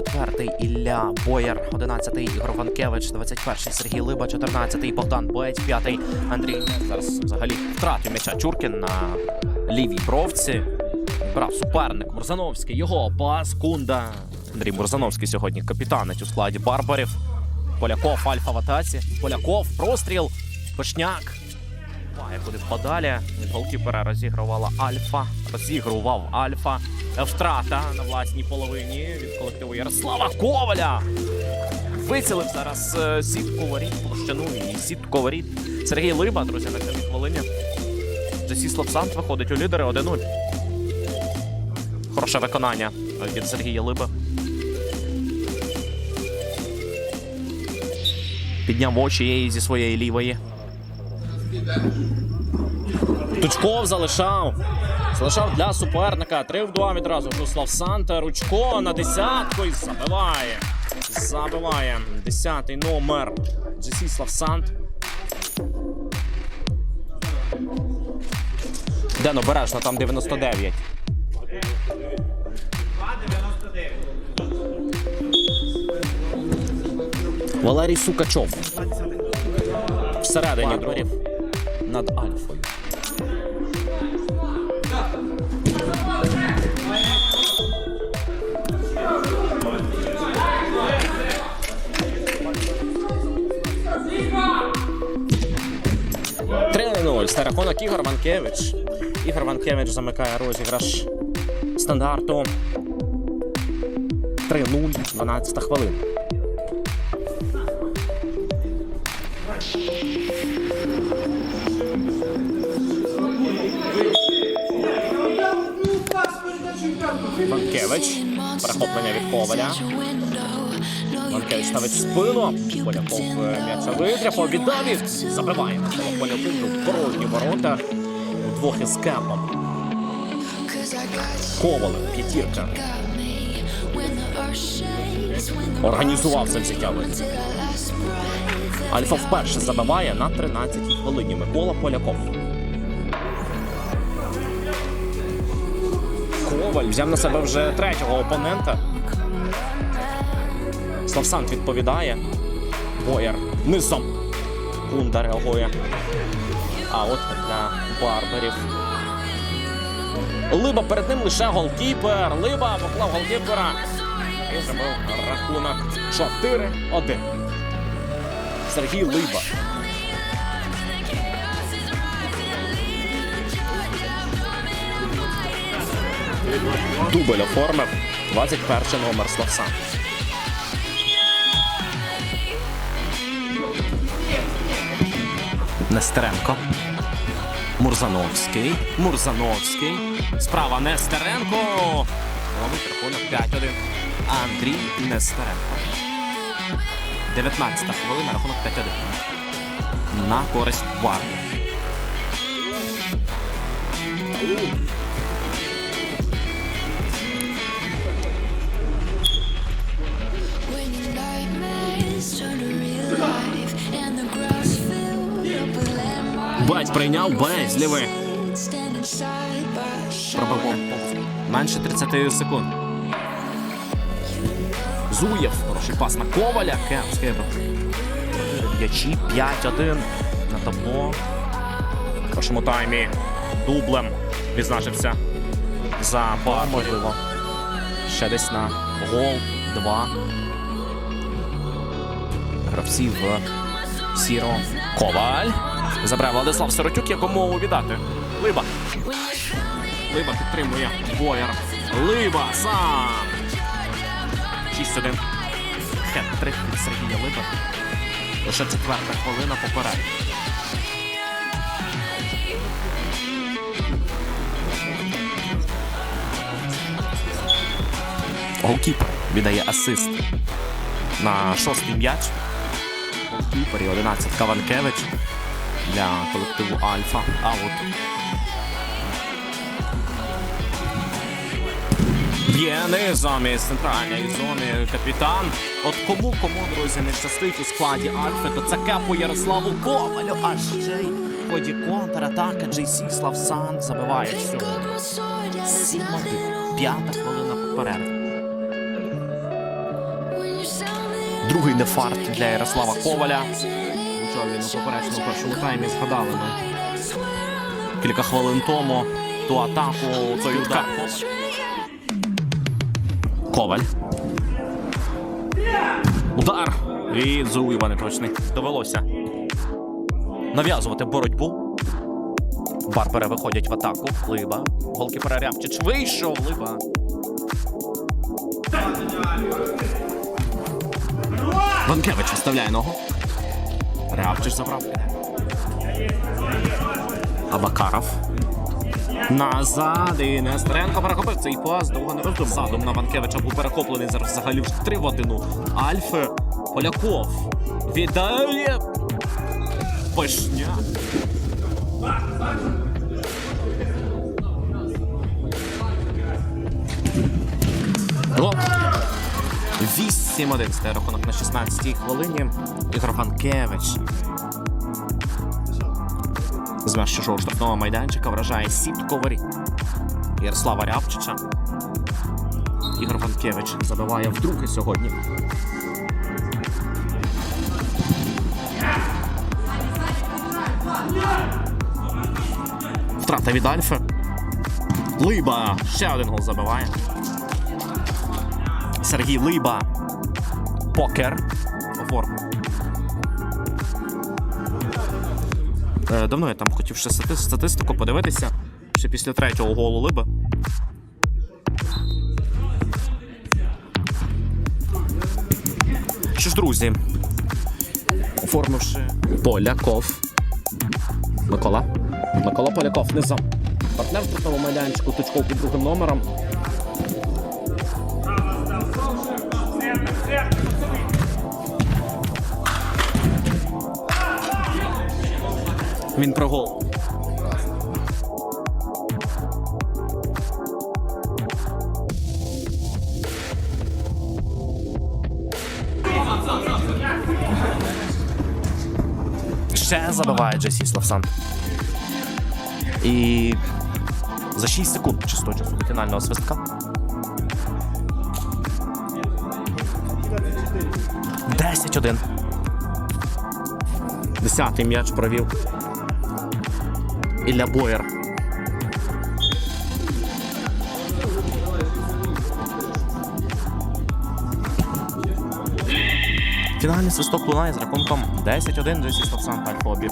24-й Ілля Бояр, 11-й Ігор Ванкевич, 21-й Сергій Либа, 14-й Богдан Боєць, 5-й Андрій. Зараз взагалі втратив м'яча Чуркін на лівій бровці. Брав суперник Мурзановський. Його пас Кунда. Андрій Мурзановський сьогодні капітанить у складі Барбарів. Поляков Альфа в атаці. Поляков, простріл. Пишняк. Має куди подалі. Голкіпера розігрувала Альфа. Розігрував Альфа. Втрата на власній половині від колективу Ярослава Коваля. Вицілив зараз е, сітку воріт, площину і сітку воріт. Сергій Либа, друзі, на цьому хвилині. Джесіслав Сант виходить у лідери 1-0. Хороше виконання від Сергія Либи. Підняв очі зі своєї лівої. Тучков залишав. Залишав для суперника. 3 в 2 відразу. Руслав Санта. Ручко на десятку і забиває. Забиває. Десятий номер. Джесіслав Сант. Ден обережно, там 99. Валерій Сукачов. Всередині дворів 0 Це рахунок Ігор Ванкевич. Ігор Ванкевич замикає розіграш стандарту. 3-0, 12 хвилин. Ванкевич. Перехоплення від Коваля. Ванкевич ставить спину. Поляков м'яча витряпав. Віддав і забиває. Поляков в порожні ворота. Вдвох із кемпом. Ковалем, п'ятірка. Організував це взяття витряпу. Альфа вперше забиває на 13-й хвилині. Микола Поляков. Коваль взяв на себе вже третього опонента. Славсант відповідає. Бояр низом. Кунда реагує. А от для барберів. Либа перед ним лише голкіпер. Либа поклав голкіпера. І зробив рахунок 4-1. Сергій Либа. Дубль оформив 21 номер Славсан. Нестеренко. Мурзановський. Мурзановський. Справа Нестеренко. Ловить рахунок 5-1. Андрій Нестеренко. 19 та хвилина, рахунок 5-1. На користь Варни. Бать прийняв, бать, зліви. Standing side by side. Пробивав менше 30 секунд. Зуєв. Хороший пас на Коваля. Кемський. М'ячі 5-1 на табло. В першому таймі дублем відзначився за бар. Можливо. Ще десь на гол. Два. Гравців в сіро. Коваль. Забрав Владислав Сиротюк, якому віддати. Либа. Либа підтримує Бояр. Либа сам. 6-1. Хет-трик від Сергія Либа. Лише четверта хвилина поперед. Голкіпер віддає асист на шостий м'яч. Голкіпері 11 Каванкевич для колективу Альфа. Аут. Є низом із центральної зони капітан. От кому кому, друзі, не щастить у складі Альфи, то це кепу Ярославу Ковалю. Аж Джей в ході контратаки Джейсі Славсан забиває всього. Got my sword, yeah, Другий нефарт для Ярослава Коваля. Нічого він у поперечному першому таймі згадали ми кілька хвилин тому ту атаку, той удар. Коваль. Удар! І Зуєва неточний. Довелося нав'язувати боротьбу. Барбери виходять в атаку. Либа. Голкіпера Рябчич вийшов. Либа. Ванкевич виставляє ногу. Рябчич забрав. Абакаров. Назад і Нестеренко перехопив цей пас, довго не роздумав. Задум на Ванкевича був перехоплений зараз взагалі в три в одину. Альфе Поляков віддає Пишня. О! 8-1 стає рахунок на 16-й хвилині. Ігор Ванкевич з меж чужого штрафного майданчика вражає сітку воріт. Ярослава Рябчича. Ігор Ванкевич забиває вдруге сьогодні. Втрата від Альфи. Либа. Ще один гол забиває. Сергій Либа. Покер. Оформив. Е, Давно я там хотів ще стати- статистику подивитися. Ще після третього голу Либи. Що ж, друзі, оформивши Поляков. Микола. Микола Поляков низом. Партнер в майданчику Тучков під другим номером. Він про гол. Ще забиває Джесі Славсан. І за 6 секунд чисто часу до фінального свистка. Десять один. Десятий м'яч провів. Ілля Боєр. Фінальний свисток лунає з рахунком 10-1 до Сістопсан Альфа обір.